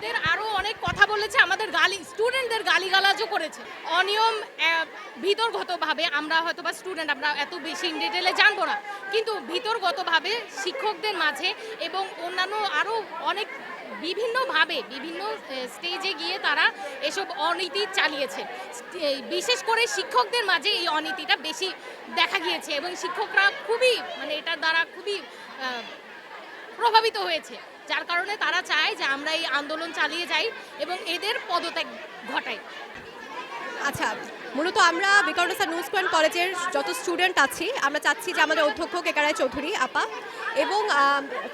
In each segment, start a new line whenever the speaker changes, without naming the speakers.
আমাদের আরও অনেক কথা বলেছে, আমাদের গালি স্টুডেন্টদের গালিগালাজও করেছে। অনিয়ম ভিতরগতভাবে আমরা হয়তো বা স্টুডেন্ট আমরা এত বেশি ইন ডিটেলে জানব না। কিন্তু ভিতরগতভাবে শিক্ষকদের মাঝে এবং অন্যান্য আরও অনেক বিভিন্নভাবে, বিভিন্ন স্টেজে গিয়ে তারা এসব অনীতি চালিয়েছে। বিশেষ করে শিক্ষকদের মাঝে এই অনীতিটা বেশি দেখা গিয়েছে এবং শিক্ষকরা খুবই মানে এটার দ্বারা খুবই প্রভাবিত হয়েছে। যার কারণে তারা চায় যে আমরা এই আন্দোলন চালিয়ে যাই এবং এদের পদত্যাগ ঘটাই।
আচ্ছা মূলত আমরা বিকারণসা নিউজ পয়েন্ট কলেজের যত স্টুডেন্ট আছি, আমরা চাচ্ছি যে আমাদের অধ্যক্ষ কেকারায় চৌধুরী, আপা, এবং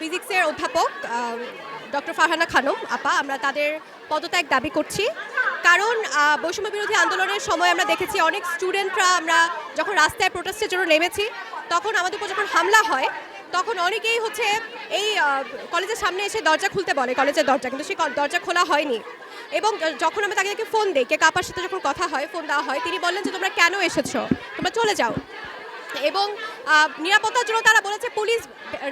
ফিজিক্সের অধ্যাপক ডক্টর ফারহানা খানম, আপা, আমরা তাদের পদত্যাগ দাবি করছি। কারণ বৈষম্য বিরোধী আন্দোলনের সময় আমরা দেখেছি অনেক স্টুডেন্টরা আমরা যখন রাস্তায় প্রোটেস্টের জন্য নেমেছি, তখন আমাদের উপর যখন হামলা হয় তখন অনেকেই হচ্ছে এই কলেজের সামনে এসে দরজা খুলতে বলে, কলেজের দরজা, কিন্তু সেই দরজা খোলা হয়নি। এবং যখন আমি তাকে ফোন দিই, কে কাপার সাথে যখন কথা হয় ফোন দেওয়া হয়, তিনি বললেন যে, তোমরা কেন এসেছ? তোমরা চলে যাও। এবং নিরাপত্তার জন্য তারা বলেছে, পুলিশ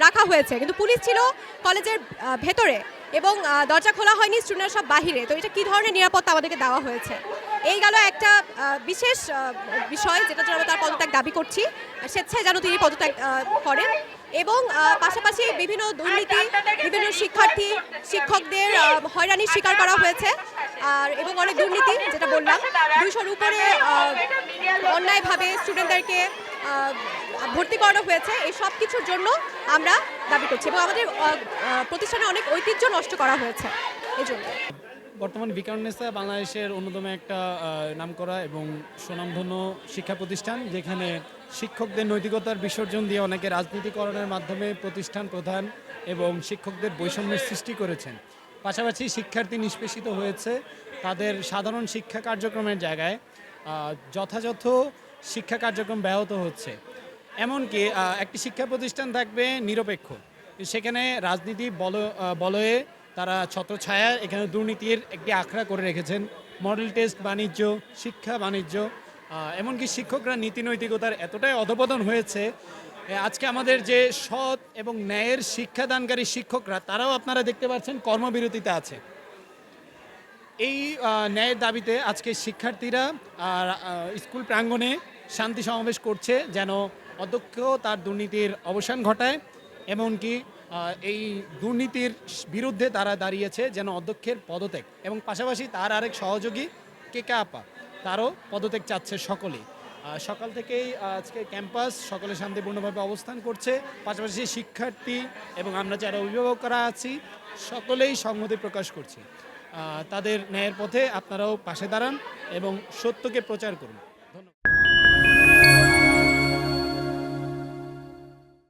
রাখা হয়েছে। কিন্তু পুলিশ ছিল কলেজের ভেতরে এবং দরজা খোলা হয়নি স্টুডেন্ট সব বাহিরে। তো এটা কী ধরনের নিরাপত্তা আমাদেরকে দেওয়া হয়েছে? এই গেল একটা বিশেষ বিষয় যেটা জন্য আমরা তার পদত্যাগ দাবি করছি। স্বেচ্ছায় যেন তিনি পদত্যাগ করেন এবং পাশাপাশি বিভিন্ন দুর্নীতি, বিভিন্ন শিক্ষার্থী, শিক্ষকদের হয়রানির শিকার করা হয়েছে। আর, এবং অনেক দুর্নীতি, যেটা বললাম। দুইশোর উপরে অন্যায়ভাবে স্টুডেন্টদেরকে ভর্তি করানো হয়েছে। এই সব কিছুর জন্য আমরা দাবি করছি এবং আমাদের প্রতিষ্ঠানে অনেক ঐতিহ্য নষ্ট করা হয়েছে। এই জন্য।
বর্তমান বিকারণেসা বাংলাদেশের অন্যতম একটা নামকরা এবং সুনামধন্য শিক্ষা প্রতিষ্ঠান যেখানে শিক্ষকদের নৈতিকতার বিসর্জন দিয়ে অনেকে রাজনীতিকরণের মাধ্যমে প্রতিষ্ঠান প্রধান এবং শিক্ষকদের বৈষম্যের সৃষ্টি করেছেন। পাশাপাশি শিক্ষার্থী নিষ্পেষিত হয়েছে তাদের সাধারণ শিক্ষা কার্যক্রমের জায়গায়। যথাযথ শিক্ষা কার্যক্রম ব্যাহত হচ্ছে। এমনকি একটি শিক্ষা প্রতিষ্ঠান থাকবে নিরপেক্ষ। সেখানে রাজনীতি বল বলয়ে তারা ছত্রছায়া এখানে দুর্নীতির একটি আখড়া করে রেখেছেন। মডেল টেস্ট বাণিজ্য, শিক্ষা, বাণিজ্য এমনকি শিক্ষকরা নীতি নৈতিকতার এতটাই অধপতন হয়েছে আজকে আমাদের যে সৎ এবং ন্যায়ের শিক্ষাদানকারী শিক্ষকরা, তারাও আপনারা দেখতে পাচ্ছেন কর্মবিরতিতে আছে। এই ন্যায়ের দাবিতে আজকে শিক্ষার্থীরা, আর স্কুল প্রাঙ্গণে শান্তি সমাবেশ করছে, যেন অধ্যক্ষ তার দুর্নীতির অবসান ঘটায়। এমনকি এই দুর্নীতির বিরুদ্ধে তারা দাঁড়িয়েছে যেন অধ্যক্ষের পদত্যাগ। এবং পাশাপাশি তার আরেক সহযোগী কেকা আপা, তারও পদত্যাগ চাচ্ছে সকলেই। সকাল থেকেই আজকে ক্যাম্পাস সকলে শান্তিপূর্ণভাবে অবস্থান করছে। পাশাপাশি শিক্ষার্থী এবং আমরা যারা অভিভাবকরা আছি, সকলেই সংহতি প্রকাশ করছি। তাদের ন্যায়ের পথে আপনারাও পাশে দাঁড়ান এবং সত্যকে প্রচার করুন।